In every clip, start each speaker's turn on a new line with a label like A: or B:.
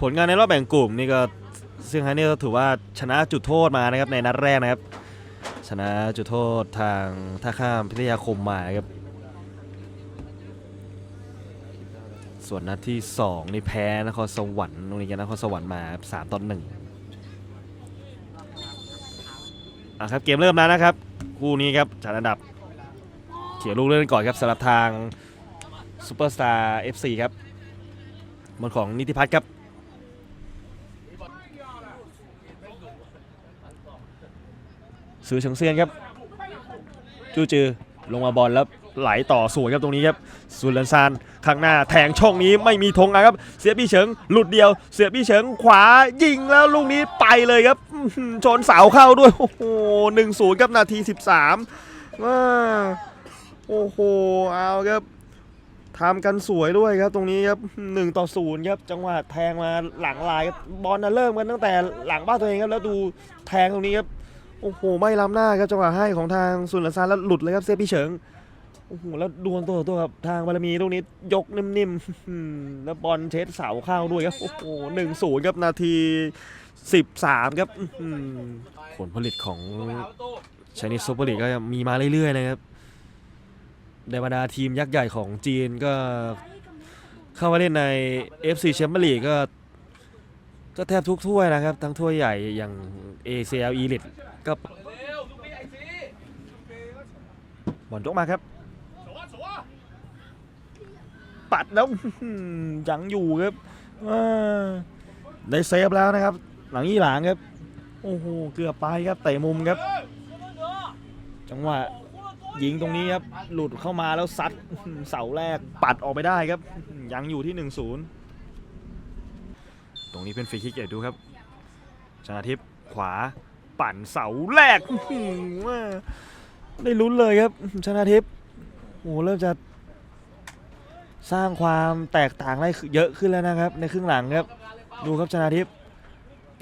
A: ผลงานในรอบแบ่งกลุ่มนี่ก็ซี่งฮ้นี่ก็ถือว่าชนะจุดโทษมานะครับในนัดแรกนะครับ ชนะจุดโทษทางท่าข้ามพิทยาคมมาครับ ส่วนนัดที่ 2 นี่แพ้นครสวรรค์โรงเรียนนครสวรรค์มาสามต่อหนึ่งอะครับเกมเริ่มแล้วนะครับ คู่นี้ครับจัดอันดับ เขียนลูกเล่นก่อนครับสำหรับทางซูเปอร์สตาร์ FC ครับบนของนิติพัฒน์ครับ ซื้อเฉิงเซียนครับจูจือลงมาบอลแล้วไหลต่อสวยครับตรงนี้ครับสุลันซานข้างหน้าแทงช่องนี้ไม่มีธงนะครับ เสียบี้เฉิงหลุดเดียว เสียบี้เฉิงขวายิงแล้วลูกนี้ไปเลยครับชนเสาเข้าด้วยโอ้โหหนึ่งศูนย์ครับนาที13ว้าโอ้โหเอาครับทำกันสวยด้วยครับตรงนี้ครับหนึ่งต่อศูนย์ครับจังหวะแทงมาหลังลายบบอลน่ะเริ่มกันตั้งแต่หลังบ้านตัวเองครับแล้วดูแทงตรงนี้ครับ โอ้โหไม่ล้ำหน้าครับจังหวะให้ของทางสุนทรซานแล้วหลุดเลยครับเซฟพี่เฉิงโอ้โหแล้วดวลตัวตัวกับทางบารมีลูกนี้ยกนิ่มๆแล้วบอลเช็ดเสาเข้าด้วยครับโอ้โหหนึ่งศูนย์ครับนาทีสิบสามครับผลผลิตของชนิดซูเปอร์ลีกก็มีมาเรื่อยๆนะครับในบรรดาทีมยักษ์ใหญ่ของจีนก็เข้ามาเล่นใน FC แชมเปี้ยนลีกก็ ก็แทบทุกถ้วยนะครับ ทั้งถ้วยใหญ่อย่าง ACL Elite ก็บอลยกมาครับ ปัดแล้วอื้อหือยังอยู่ครับอ่าได้เซฟแล้วนะครับ หลังยี่หลังครับ โอ้โห เกือบไปครับเตะมุมครับ จังหวะยิงตรงนี้ครับ หลุดเข้ามาแล้วซัดอื้อหือเสาแรกปัดออกไปได้ครับอื้อหือยังอยู่ที่ 1-0ต รงนี้เป็นฟรีคิกเดี๋ยวดูครับ ชนาทิพย์ขวาปั่นเสาแรกว่าได้ลุ้นเลยครับ ชนาทิพย์โอ้โหเริ่มจะสร้างความแตกต่างได้เยอะขึ้นแล้วนะครับ ในครึ่งหลังครับ ดูครับชนาทิพย์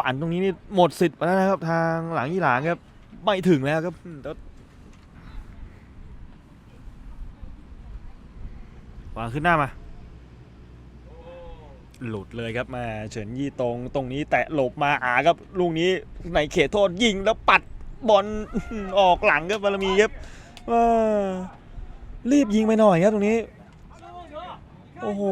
A: ปั่นตรงนี้นี่หมดสิทธิ์ไปแล้วนะครับ ทางหลังยี่หลังครับไม่ถึงแล้วครับวางขึ้นหน้ามา หลุดเลยครับมาเฉินยี่ตรงตรงนี้แตะหลบมาอาครับลูกนี้ในเขตโทษยิงแล้วปัดบอลออกหลังครับบารมีครับรีบยิงไปหน่อยครับตรงนี้ โอ้โห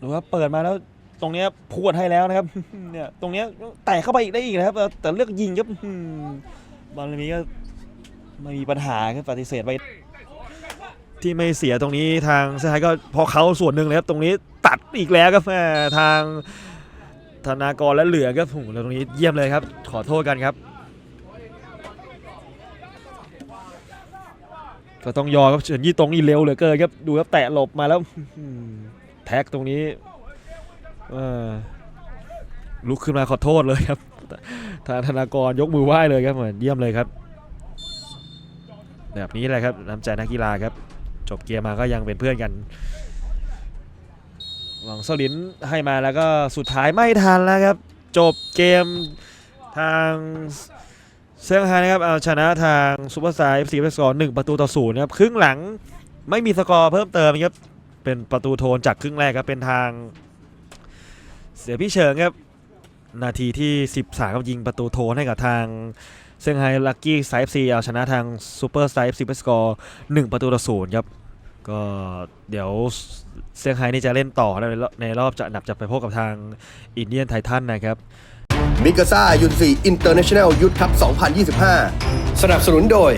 A: ดูครับเปิดมาแล้วตรงนี้พวดให้แล้วนะครับเนี่ยตรงนี้แตะเข้าไปอีกได้อีกนะครับ แต่เลือกยิงครับบารมีก็ไม่มีปัญหาครับปฏิเสธไป ที่ไม่เสียตรงนี้ทางเซนไฮก็พอเขาส่วนหนึ่งเลยครับตรงนี้ตัดอีกแล้วครับแม่ทางธนากรและเหลือครับโอ้โหแล้วตรงนี้เยี่ยมเลยครับ ขอโทษกันครับก็ต้องยอมครับเฉินยี่ตรงนี่เร็วเหลือเกินครับดูครับแตะหลบมาแล้วแท็กตรงนี้ลุกขึ้นมาขอโทษเลยครับทางธนากรยกมือไหว้เลยครับเหมือนเยี่ยมเลยครับ แบบนี้แหละครับน้ำใจนักกีฬาครับ จบเกมมาก็ยังเป็นเพื่อนกัน หวังเซลินให้มาแล้วก็สุดท้ายไม่ทันแล้วครับ จบเกมทางเซี่ยงไฮ้นะครับเอาชนะทางซูเปอร์สาร์เอฟซีไปสกอร์หนึ่งประตูต่อศูนย์ครับครึ่งหลังไม่มีสกอร์เพิ่มเติมครับเป็นประตูโทนจากครึ่งแรกครับเป็นทางเสียพี่เฉิงครับนาทีที่ 13ครับยิงประตูโทนให้กับทาง เซี่ยงไฮ้ลักกี้ไซฟ์ซีเอาชนะทางซูเปอร์สตาร์เอฟซีเปสกอร์หนึ่งประตูต่อศูนย์ครับ ก็เดี๋ยวเซี่ยงไฮ้นี่จะเล่นต่อในรอบในรอบจะหนับจะไปพบกับทางอินเดียนไททันนะครับ
B: มิกาซ่ายุนซีอินเตอร์เนชั่นแนลยุทธคัพ 2025 สนับสนุนโดย